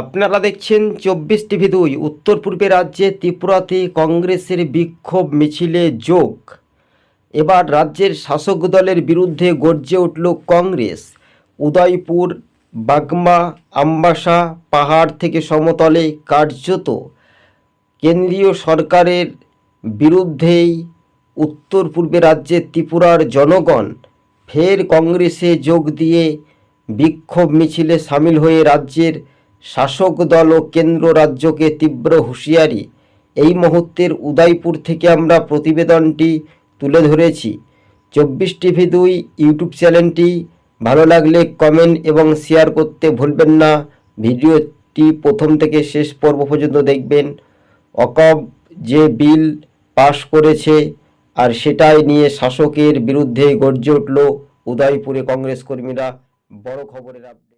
আপনারা দেখছেন চব্বিশ টিভি দুই, উত্তর পূর্বে রাজ্যে ত্রিপুরাতে কংগ্রেসের বিক্ষোভ মিছিলে যোগ। এবার রাজ্যের শাসক দলের বিরুদ্ধে গর্জে উঠল কংগ্রেস। উদয়পুর, বাগমা, আমবাসা পাহাড় থেকে সমতলে কার্যত কেন্দ্রীয় সরকারের বিরুদ্ধেই উত্তর পূর্বে রাজ্যে ত্রিপুরার জনগণ ফের কংগ্রেসে যোগ দিয়ে বিক্ষোভ মিছিলে সামিল হয়ে রাজ্যের শাসক দল ও কেন্দ্র রাজ্যকে তীব্র হুঁশিয়ারি। এই মুহূর্তের উদয়পুর থেকে আমরা প্রতিবেদনটি তুলে ধরেছি। চব্বিশ টিভি দুই ইউটিউব চ্যানেলটি ভালো লাগলে কমেন্ট এবং শেয়ার করতে ভুলবেন না। ভিডিওটি প্রথম থেকে শেষ পর্ব পর্যন্ত দেখবেন। অকব যে বিল পাশ করেছে আর সেটাই নিয়ে শাসকের বিরুদ্ধে গর্জে উঠল উদয়পুরে কংগ্রেস কর্মীরা। বড় খবরের আপডেট